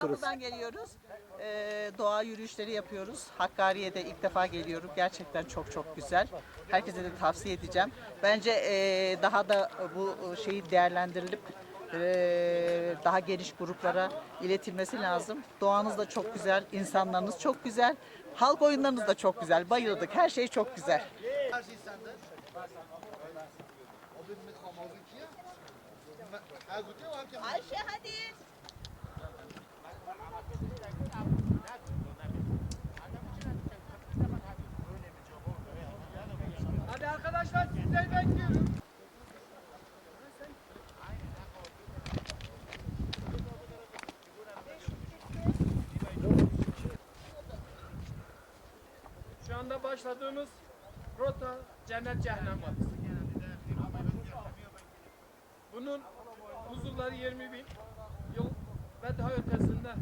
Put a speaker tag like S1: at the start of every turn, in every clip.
S1: İstanbul'dan geliyoruz. Ee, doğa yürüyüşleri yapıyoruz. Hakkari'ye ilk defa geliyorum. Gerçekten çok çok güzel. Herkese de tavsiye edeceğim. Bence ee, daha da bu şeyi değerlendirilip ee, daha geniş gruplara iletilmesi lazım. Doğanız da çok güzel, insanlarınız çok güzel. Halk oyunlarınız da çok güzel. Bayıldık. Her şey çok güzel.
S2: Her şey sende. O benim hamazın ki ya. Her kutu var ki.
S1: Ayşe hadi.
S3: Hadi arkadaşlar sizleri bekliyorum. Şu başladığımız rota Cennet Cehennem Vadisi. Bunun uzunları 20 bin daha ötesinde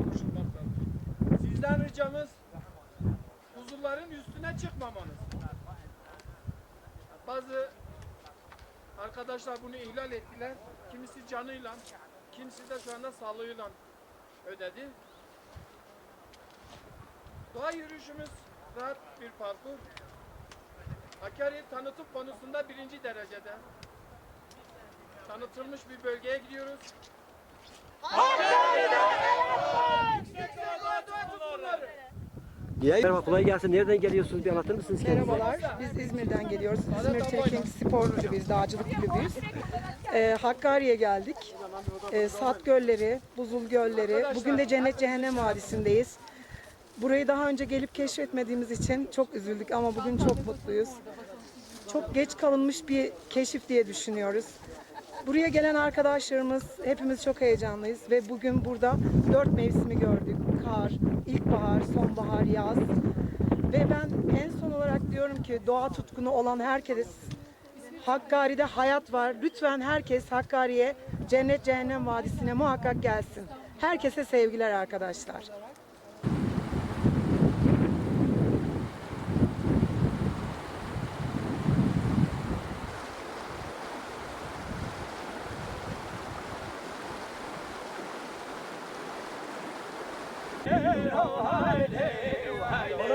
S3: oluşturmaktadır. Sizden ricamız huzurların üstüne çıkmamanız. Bazı arkadaşlar bunu ihlal ettiler. Kimisi canıyla, kimisi de şu anda sağlığıyla ödedi. Doğa yürüyüşümüz rahat bir parkur. Hakkari tanıtım konusunda birinci derecede. Tanıtılmış bir bölgeye gidiyoruz.
S4: Merhaba kolay gelsin. Nereden geliyorsunuz? Bir anlatır mısınız kendinizi?
S5: Merhabalar, biz İzmir'den geliyoruz. İzmir Trekking Spor Kulübüyüz, dağcılık kulübüyüz. Ee, Hakkari'ye geldik. Ee, Sat Gölleri, Buzul Gölleri, bugün de Cennet Cehennem Vadisi'ndeyiz. Burayı daha önce gelip keşfetmediğimiz için çok üzüldük ama bugün çok mutluyuz. Çok geç kalınmış bir keşif diye düşünüyoruz. Buraya gelen arkadaşlarımız hepimiz çok heyecanlıyız ve bugün burada dört mevsimi gördük. Kar, ilkbahar, sonbahar, yaz. Ve ben en son olarak diyorum ki doğa tutkunu olan herkes Hakkari'de hayat var. Lütfen herkes Hakkari'ye Cennet Cehennem Vadisi'ne muhakkak gelsin. Herkese sevgiler arkadaşlar.
S3: Haydi, haydi.